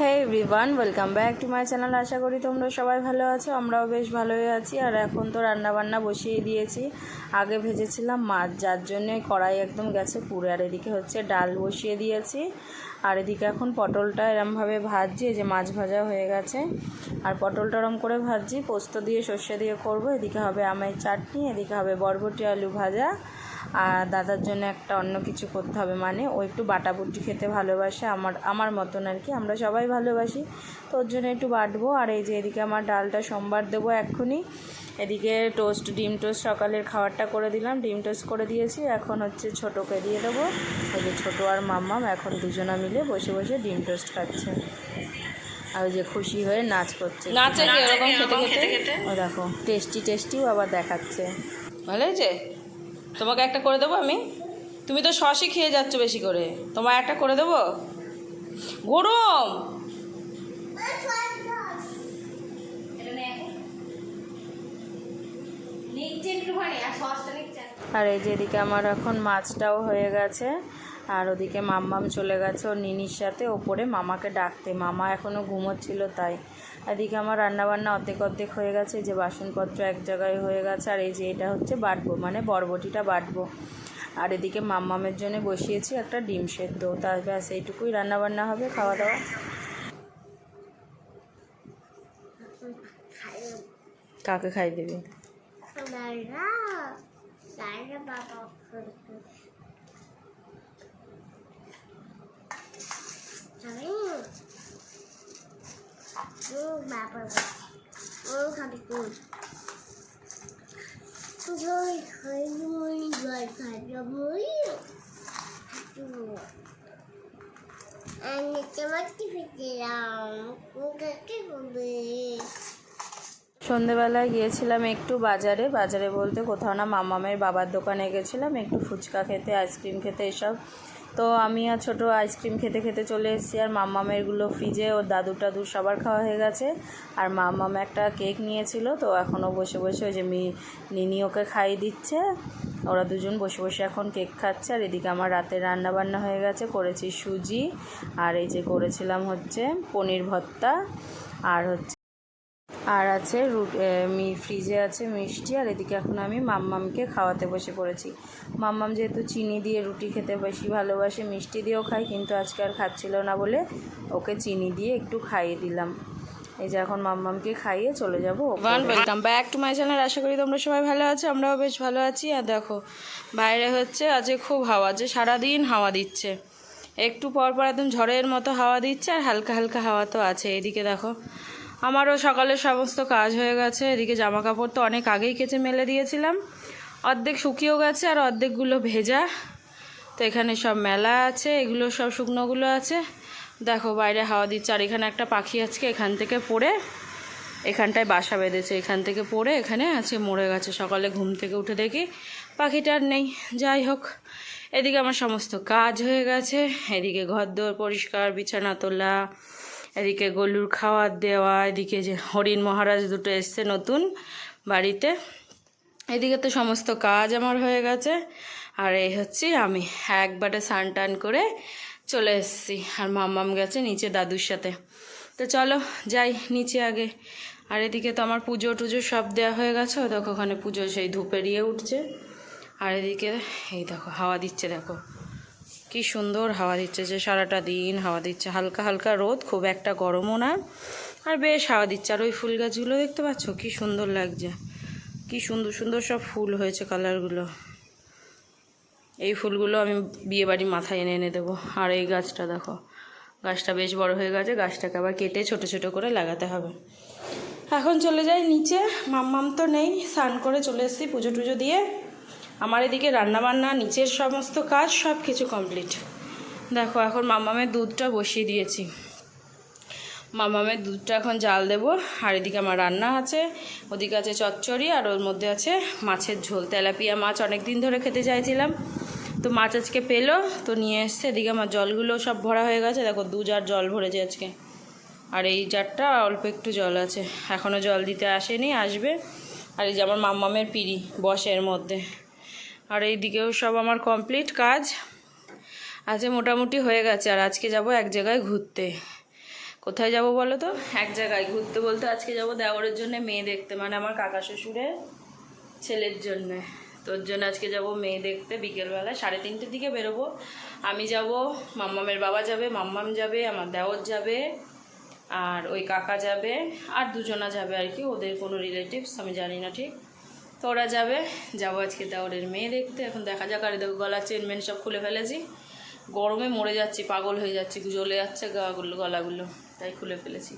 Hey everyone welcome back to my channel আশা করি তোমরা সবাই ভালো আছো, আমরাও বেশ ভালোই আছি। আর এখন তো রান্না বান্না বসিয়ে দিয়েছি। আগে ভেজেছিলাম মাছ, যার জন্যে কড়াই একদম গেছে পুরে। আর এদিকে হচ্ছে ডাল বসিয়ে দিয়েছি। আর এদিকে এখন পটলটা এরমভাবে ভাজছি, এই যে মাছ ভাজা হয়ে গেছে। আর পটলটা এরম করে ভাজছি, পোস্ত দিয়ে, সর্ষে দিয়ে করব। এদিকে হবে আমের চাটনি, এদিকে হবে বরবটি আলু ভাজা। আর দাদার জন্য একটা অন্য কিছু করতে হবে মানে ও একটু বাটাবুটি খেতে ভালোবাসে, আমার আমার মতন আর কি। আমরা সবাই ভালোবাসি, তো ওর জন্য একটু বাটবো। আর এই যে এদিকে আমার ডালটা সোমবার দেবো এক্ষুনি। এদিকে টোস্ট ডিম টোস্ট সকালের খাবারটা করে দিলাম। ডিম টোস্ট করে দিয়েছি। এখন হচ্ছে ছোটোকে দিয়ে দেবো। ওই যে ছোটো আর মাম্মাম এখন দুজনা মিলে বসে বসে ডিম টোস্ট খাচ্ছে। আর ওই যে খুশি হয়ে নাচ করছে। নাচে খেতে খেতে? ও দেখো টেস্টি টেস্টিও আবার দেখাচ্ছে। ভালো হয়েছে? তোমাকে একটা করে দেবো আমি? তুমি তো সসই খেয়ে যাচ্ছ বেশি করে। তোমার একটা করে দেবো? গরম! আর এই যে এদিকে আমার এখন মাছটাও হয়ে গেছে। আর ওদিকে মাম্মাম চলে গেছে ওর নিনির সাথে। ওপরে মামাকে ডাকতে। মামা এখনও ঘুমোচ্ছিল তাই। এদিকে আমার রান্নাবান্না অর্ধেক অর্ধেক হয়ে গেছে। যে বাসনপত্র এক জায়গায় হয়ে গেছে। আর এই যে এটা হচ্ছে বাটবো মানে বরবটিটা বাটবো। আর এদিকে মাম্মামের জন্য বসিয়েছি একটা ডিম সেদ্ধ। তার ব্যাস, এইটুকুই রান্নাবান্না হবে, খাওয়া দাওয়া। কাকে খাই দেবে? Lara, Lara Baba kırdı. Tamam. Bu Baba. Bu tabii bu. Bu böyle kaymış var kaymış. Anne çabuk gidelim. Bu kaçı bu? সন্ধেবেলায় গিয়েছিলাম একটু বাজারে। বাজারে বলতে কোথাও না মামামের বাবার দোকানে গেছিলাম, একটু ফুচকা খেতে, আইসক্রিম খেতে এসব। তো আমি আর ছোটো আইসক্রিম খেতে খেতে চলে এসেছি আর মাম্মামেরগুলো ফ্রিজে ওর দাদু টাদু সবার খাওয়া হয়ে গেছে। আর মাম্মাম একটা কেক নিয়েছিল, তো এখনও বসে বসে ওই যে মি, নিনি ওকে খাইয়ে দিচ্ছে। ওরা দুজন বসে বসে এখন কেক খাচ্ছে। আর এদিকে আমার রাতে রান্না বান্না হয়ে গেছে, করেছি সুজি। আর এই যে করেছিলাম হচ্ছে পনির ভর্তা। আর হচ্ছে আর আছে মি, ফ্রিজে আছে মিষ্টি, আর এদিকে এখন আমি মাম্মামকে খাওয়াতে বসে পড়েছি। মাম্মাম যেহেতু চিনি দিয়ে রুটি খেতে বেশি ভালোবাসে, মিষ্টি দিয়েও খায়, কিন্তু আজকে আর খাচ্ছিল না বলে ওকে চিনি দিয়ে একটু খাইয়ে দিলাম। এই যে এখন মাম্মামকে খাইয়ে চলে যাব welcome back to my channel. আশা করি তোমরা সবাই ভালো আছো, আমরাও বেশ ভালো আছি। আর দেখো, বাইরে হচ্ছে আজকে খুব হাওয়া যে সারাদিন হাওয়া দিচ্ছে। একটু পর পর একদম ঝড়ের মতো হাওয়া দিচ্ছে, আর হালকা হালকা হাওয়া তো আছে। এদিকে দেখো আমারও সকালে সমস্ত কাজ হয়ে গেছে। এদিকে জামা কাপড় তো অনেক আগেই কেচে মেলে দিয়েছিলাম। অর্ধেক শুকিয়েও গেছে আর অর্ধেকগুলো ভেজা। তো এখানে সব মেলা আছে, এগুলো সব শুকনোগুলো আছে। দেখো বাইরে হাওয়া দিচ্ছে, আর এখানে একটা পাখি আজকে এখান থেকে পড়ে, এখানটায় বাসা বেঁধেছে। এখান থেকে পড়ে, এখানে আছে, মরে গেছে। সকালে ঘুম থেকে উঠে দেখি পাখিটার নেই। যাই হোক, এদিকে আমার সমস্ত কাজ হয়ে গেছে। এদিকে ঘর দোর পরিষ্কার, বিছানা তোলা এদিকে গলুর খাওয়ার দেওয়া, এদিকে যে হরিণ মহারাজ দুটো এসছে নতুন বাড়িতে। এদিকে তো সমস্ত কাজ আমার হয়ে গেছে। আর এই হচ্ছে আমি, একবারে স্নান টান করে চলে এসেছি। আর মাম্মাম গেছে নিচে দাদুর সাথে। তো চলো যাই নিচে আগে। আর এদিকে তো আমার পুজো টুজো সব দেওয়া হয়ে গেছে। দেখো ওখানে পুজো সেই ধূপেরিয়ে উঠছে। আর এদিকে এই দেখো, হাওয়া দিচ্ছে দেখো। কি সুন্দর হাওয়া দিচ্ছে যে সারাটা দিন হাওয়া দিচ্ছে। হালকা হালকা রোদ, খুব একটা গরমও না। আর বেশ হাওয়া দিচ্ছে। আর ওই ফুল গাছগুলো দেখতে পাচ্ছ? কি সুন্দর লাগছে। কি সুন্দর সুন্দর সব ফুল হয়েছে কালারগুলো। এই ফুলগুলো আমি বিয়ে বাড়ি মাথায় এনে এনে দেবো। আর এই গাছটা দেখো। গাছটা বেশ বড় হয়ে গেছে। গাছটাকে আবার কেটে ছোট ছোট করে লাগাতে হবে। এখন চলে যাই নিচে। মাম্মাম তো নেই। স্নান করে চলে এসেছি পুজো টুজো দিয়ে। আমার এদিকে রান্নাবান্না, নিচের সমস্ত কাজ সব কিছু কমপ্লিট দেখো, এখন মাম্মামের দুধটা বসিয়ে দিয়েছি। মামামের দুধটা এখন জাল দেবো। আর এদিকে আমার রান্না আছে, ওদিকে আছে চচ্চড়ি, আর ওর মধ্যে আছে মাছের ঝোল। তেলাপিয়া মাছ অনেক দিন ধরে খেতে চাইছিলাম। তো মাছ আজকে পেল, তো নিয়ে এসছে। এদিকে আমার জলগুলো সব ভরা হয়ে গেছে। দেখো, দু জার জল ভরেছে আজকে। আর এই জারটা অল্প একটু জল আছে। এখনও জল দিতে আসেনি, আসবে। আর এই যে আমার মাম্মামের পিড়ি বসের মধ্যে। আর এই দিকেও সব আমার কমপ্লিট কাজ। আজকে মোটামুটি হয়ে গেছে, আর আজকে যাব এক জায়গায় ঘুরতে। কোথায় যাব বলো তো? এক জায়গায় ঘুরতে বলতে আজকে যাব দেওরের জন্য মেয়ে দেখতে মানে আমার কাকা শ্বশুরের ছেলের জন্য। তোর জন্য আজকে যাব মেয়ে দেখতে, বিকেলবেলা সাড়ে তিনটের দিকে বেরোবো। আমি যাব, মাম্মামের বাবা যাবে, মাম্মাম যাবে, আমার দেওর যাবে, আর ওই কাকা যাবে, আর দুজনা যাবে আর কি, ওদের কোনো রিলেটিভস আমি জানি না ঠিক। তো ওরা যাবে। যাব আজকে দেওরের মেয়ে দেখতে। এখন দেখা যাক, আর দেখো গলা চেন মেন সব খুলে ফেলেছি। গরমে মরে যাচ্ছি, পাগল হয়ে যাচ্ছি জ্বলে যাচ্ছে গাগুলো গলাগুলো। তাই খুলে ফেলেছি।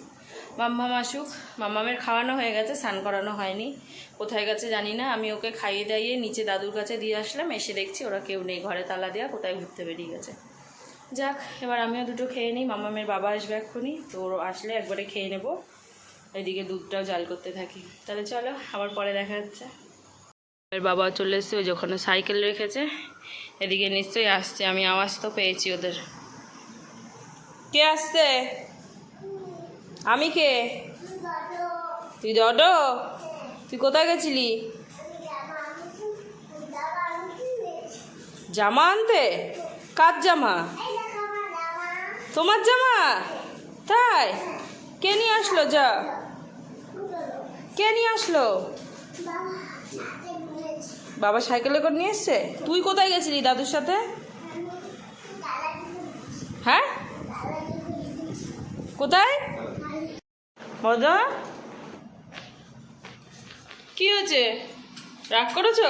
মাম্মাম আসুক। মাম্মামের খাওয়ানো হয়ে গেছে, স্নান করানো হয়নি। কোথায় গেছে জানি না। আমি ওকে খাইয়ে দাইয়ে নিচে দাদুর কাছে দিয়ে আসলাম। এসে দেখছি ওরা কেউ নেই, ঘরে তালা দেওয়া কোথায় ঘুরতে বেরিয়ে গেছে। যাক, এবার আমিও দুটো খেয়ে নিই। মামামের বাবা আসবে এক্ষুনি। তো ওর আসলে একবারে খেয়ে নেব। এদিকে দুধটাও জাল করতে থাকি। তাহলে চলো, আবার পরে দেখা যাচ্ছে এর বাবা চলে এসছে, ওই যে ওখানে সাইকেল রেখেছে। এদিকে নিশ্চয়ই আসছে, আমি আওয়াজ তো পেয়েছি ওদের। কে আসছে? আমি কে? তুই ডডো তুই কোথায় গেছিলি? জামা আনতে? কার জামা? তোমার জামা? তাই? কে নিয়ে আসলো যা? কে নিয়ে আসলো? বাবা সাইকেলে করে নিয়ে এসছে? তুই কোথায় গেছিলি দাদুর সাথে? হ্যাঁ? কোথায়? মদা কি হয়েছে? রাগ করেছ?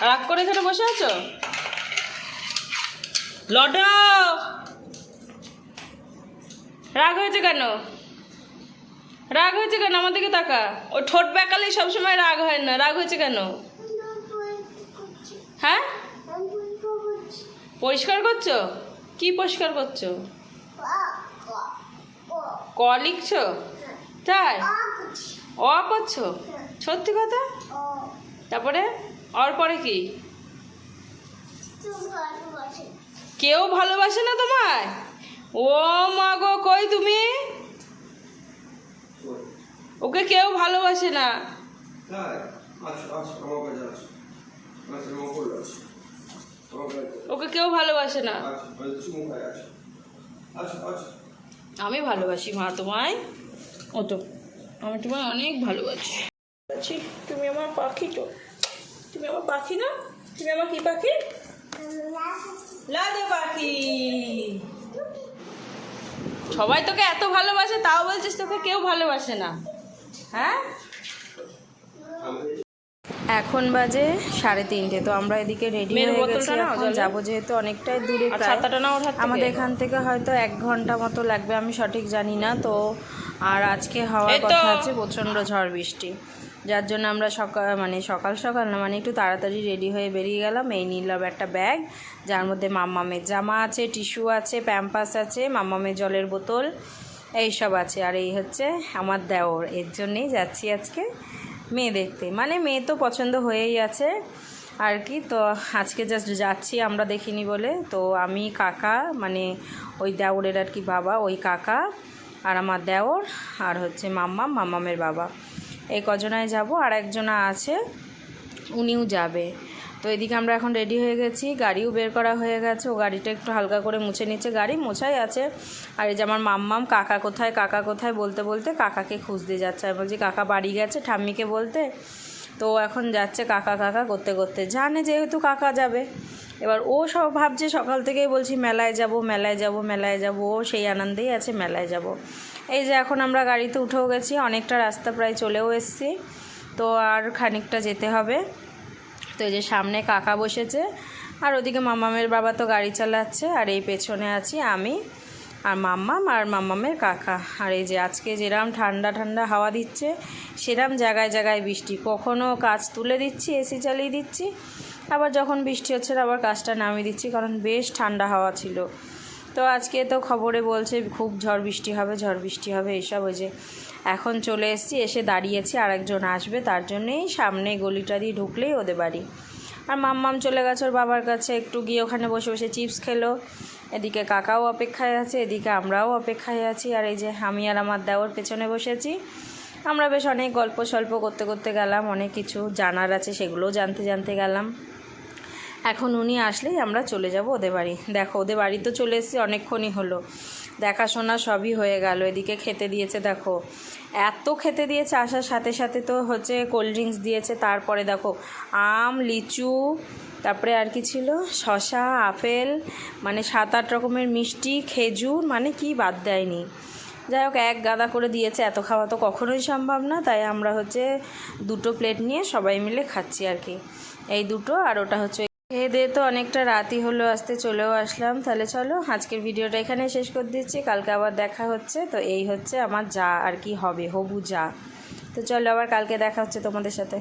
রাগ করে এখানে বসে আছো? লড! রাগ হয়েছে কেন? রাগ হয়েছে কেন? আমার দিকে তাকা। ও ঠোঁট বেঁকালেই সবসময় রাগ হয় না। রাগ হয়েছে কেন? হ্যাঁ? পরিষ্কার করছ? কি পরিষ্কার করছ? ক লিখছো? তাই? অ করছ? সত্যি কথা? তারপরে অর পরে কি? কেউ ভালোবাসে না তোমায়? ও মা গো, কই তুমি? ওকে কেউ ভালোবাসে না। তাই আচ্ছা আচ্ছা আমার কাছে আছে। আচ্ছা ওকে কেউ ভালোবাসে না। আচ্ছা আমি আচ্ছা আচ্ছা। ভালোবাসি মা তোমায়। ও তো আমি তোমায় অনেক ভালোবাসি। আছি তুমি আমার পাখি তো। তুমি আমার পাখি না? তুমি আমার কি পাখি? লাদে পাখি। সবাই তোকে এত ভালোবাসে তাও বলছিস তোকে কেউ ভালোবাসে না। হ্যাঁ? এখন বাজে সাড়ে তিনটে তো আমরা এদিকে রেডি হয়ে গেছি। এখন। যাব যেহেতু অনেকটাই দূরে। আমাদের এখান থেকে হয়তো এক ঘণ্টা মতো লাগবে আমি সঠিক জানি না তো আর আজকে হওয়ার কথা আছে প্রচণ্ড ঝড় বৃষ্টি। যার জন্য আমরা সকাল মানে সকাল সকাল না মানে একটু তাড়াতাড়ি রেডি হয়ে বেরিয়ে গেলাম এই নিলাম একটা ব্যাগ যার মধ্যে মাম্মামের জামা আছে টিস্যু আছে প্যাম্পাস আছে মাম্মামের জলের বোতল এইসব আছে। আর এই হচ্ছে আমার দেওর। এর জন্যেই যাচ্ছি আজকে মেয়ে দেখতে। মানে মেয়ে তো পছন্দ হয়েই আছে আর কি। তো আজকে জাস্ট যাচ্ছি, আমরা দেখিনি বলে। তো আমি কাকা মানে ওই দেওরের আর কি বাবা, ওই কাকা আর আমার দেওর আর হচ্ছে মাম্মা, মাম্মামের বাবা। এই কজনায় যাব। আর একজনা আছে, উনিও যাবে। তো এদিকে আমরা এখন রেডি হয়ে গেছি। গাড়িও বের করা হয়ে গেছে। ও গাড়িটা একটু হালকা করে মুছে নিচ্ছে। গাড়ি মোছাই আছে। আর এই যে আমার মাম্মাম, কাকা কোথায় কাকা কোথায় বলতে বলতে কাকাকে খুঁজতে যাচ্ছে। আমি বলছি, কাকা বাড়ি গেছে ঠাম্মিকে বলতে? তো এখন যাচ্ছে কাকা কাকা করতে করতে। জানে যেহেতু কাকা যাবে। এবার ও সব ভাবছে, সকাল থেকেই বলছি, মেলায় যাব মেলায় যাব মেলায় যাব। ও সেই আনন্দেই আছে, মেলায় যাব। এই যে এখন আমরা গাড়িতে উঠেও গেছি। অনেকটা রাস্তা প্রায় চলেও এসেছি। তো আর খানিকটা যেতে হবে। তো এই যে সামনে কাকা বসেছে, আর ওদিকে মামামের বাবা তো গাড়ি চালাচ্ছে, আর এই পেছনে আছি আমি, আর মাম্মাম আর মাম্মামের কাকা। আর এই যে আজকে যেরাম ঠান্ডা ঠান্ডা হাওয়া দিচ্ছে, সেরাম জায়গায় জায়গায় বৃষ্টি। কখনও কাজ তুলে দিচ্ছি, এসি চালিয়ে দিচ্ছি, আবার যখন বৃষ্টি হচ্ছে আবার কাজটা নামিয়ে দিচ্ছি, কারণ বেশ ঠান্ডা হাওয়া ছিল। তো আজকে তো খবরে বলছে, খুব ঝড় বৃষ্টি হবে, ঝড় বৃষ্টি হবে এইসব ওই যে এখন চলে এসেছি, এসে দাঁড়িয়েছি, আরেকজন আসবে, তার জন্যেই সামনে গলিটা দিয়ে ঢুকলেই ওদের বাড়ি। আর মাম্মাম চলে গেছে ওর বাবার কাছে, একটু গিয়ে ওখানে বসে বসে চিপস খেলো। এদিকে কাকাও অপেক্ষায় আছে, এদিকে আমরাও অপেক্ষায় আছি। আর এই যে আমি আর আমার দেওয়ার পেছনে বসেছি, আমরা বেশ অনেক গল্প সল্প করতে করতে গেলাম, অনেক কিছু জানার আছে সেগুলোও জানতে জানতে গেলাম। এখন উনি আসলেই আমরা চলে যাব ওদের বাড়ি। দেখো, ওদের বাড়ি তো চলে এসেছি, অনেকক্ষণই হলো। দেখাশোনা সবই হয়ে গেল, এদিকে খেতে দিয়েছে দেখো। এত খেতে দিয়েছে, আসার সাথে সাথে তো হচ্ছে কোল্ড ড্রিঙ্কস দিয়েছে, তারপরে দেখো আম, লিচু, তারপরে আর কি ছিল? শশা আপেল মানে সাত আট রকমের মিষ্টি, খেজুর মানে কি বাদ দেয়নি। যাই হোক, এক গাদা করে দিয়েছে, এত খাওয়া তো কখনোই সম্ভব না, তাই আমরা হচ্ছে দুটো প্লেট নিয়ে সবাই মিলে খাচ্ছি আর কি। এই দুটো আর ওটা হচ্ছে খেয়ে দে তো অনেকটা রাতই হলো, আসতে চলেও আসলাম। তাহলে চলো, আজকের ভিডিওটা এখানে শেষ করে দিচ্ছি। কালকে আবার দেখা হচ্ছে, তো এই হচ্ছে আমার যা আর কি হবে, হবু যা। তো চলো, আবার কালকে দেখা হচ্ছে তোমাদের সাথে।